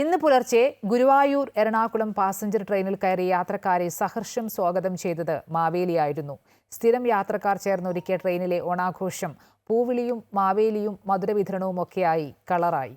ഇന്ന് പുലർച്ചെ ഗുരുവായൂർ എറണാകുളം പാസഞ്ചർ ട്രെയിനിൽ കയറി യാത്രക്കാരെ സഹർഷം സ്വാഗതം ചെയ്തത് മാവേലിയായിരുന്നു. സ്ഥിരം യാത്രക്കാർ ചേർന്നൊരുക്കിയ ട്രെയിനിലെ ഓണാഘോഷം പൂവിളിയും മാവേലിയും മധുരവിതരണവുമൊക്കെയായി കളറായി.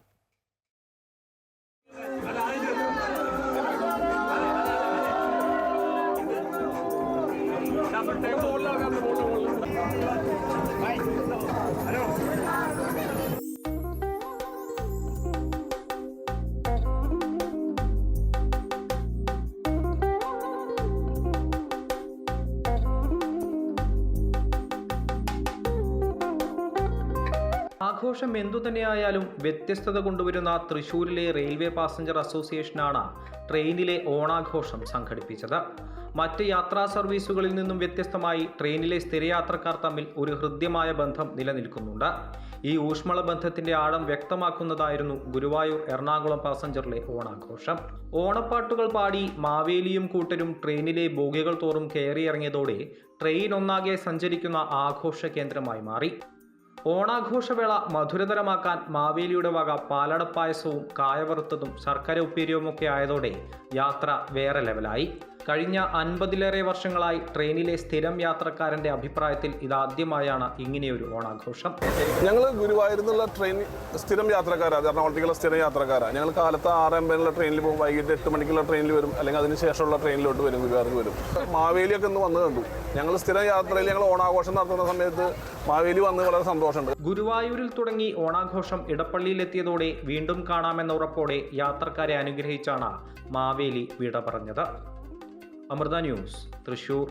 ആഘോഷം എന്തുതന്നെയായാലും വ്യത്യസ്തത കൊണ്ടുവരുന്ന തൃശൂരിലെ റെയിൽവേ പാസഞ്ചർ അസോസിയേഷനാണ് ട്രെയിനിലെ ഓണാഘോഷം സംഘടിപ്പിച്ചത്. മറ്റ് യാത്രാ സർവീസുകളിൽ നിന്നും വ്യത്യസ്തമായി ട്രെയിനിലെ സ്ഥിരയാത്രക്കാർ തമ്മിൽ ഒരു ഹൃദ്യമായ ബന്ധം നിലനിൽക്കുന്നുണ്ട്. ഈ ഊഷ്മള ബന്ധത്തിന്റെ ആഴം വ്യക്തമാക്കുന്നതായിരുന്നു ഗുരുവായൂർ എറണാകുളം പാസഞ്ചറിലെ ഓണാഘോഷം. ഓണപ്പാട്ടുകൾ പാടി മാവേലിയും കൂട്ടരും ട്രെയിനിലെ ബോഗികൾ തോറും കയറിയിറങ്ങിയതോടെ ട്രെയിൻ ഒന്നാകെ സഞ്ചരിക്കുന്ന ആഘോഷ കേന്ദ്രമായി മാറി. ഓണാഘോഷവേള മധുരതരമാക്കാൻ മാവേലിയുടെ വക പാലടപ്പായസവും കായവറുത്തതും ശർക്കര ഉപ്പേരിയുമൊക്കെ ആയതോടെ യാത്ര വേറെ ലെവലായി കഴിഞ്ഞ അൻപതിലേറെ വർഷങ്ങളായി ട്രെയിനിലെ സ്ഥിരം യാത്രക്കാരന്റെ അഭിപ്രായത്തിൽ ഇതാദ്യമായാണ് ഇങ്ങനെയൊരു ഓണാഘോഷം. ഞങ്ങൾ ഗുരുവായൂരിൽ നിന്നുള്ള ട്രെയിൻ സ്ഥിരം യാത്രക്കാരാണ് എറണാകുളത്തേക്കുള്ള സ്ഥിരം യാത്രക്കാരാണ് ഞങ്ങൾ കാലത്ത് ആറ് അമ്പതിനുള്ള ട്രെയിനിൽ പോകും വൈകിട്ട് എട്ട് മണിക്കുള്ള ട്രെയിനിൽ വരും അല്ലെങ്കിൽ അതിന് ശേഷമുള്ള ട്രെയിനിലോട്ട് വരും ഗുരുവായൂർക്ക് വരും. മാവേലിയൊക്കെ ഒന്ന് വന്ന് കണ്ടു. ഞങ്ങൾ സ്ഥിരം യാത്രയിൽ ഞങ്ങൾ ഓണാഘോഷം നടത്തുന്ന സമയത്ത് മാവേലി വന്ന് വളരെ സന്തോഷമുണ്ട്. ഗുരുവായൂരിൽ തുടങ്ങി ഓണാഘോഷം ഇടപ്പള്ളിയിലെത്തിയതോടെ വീണ്ടും കാണാമെന്ന ഉറപ്പോടെ യാത്രക്കാരെ അനുഗ്രഹിച്ചാണ് മാവേലി വിട പറഞ്ഞത്. അമൃത ന്യൂസ് തൃശൂർ.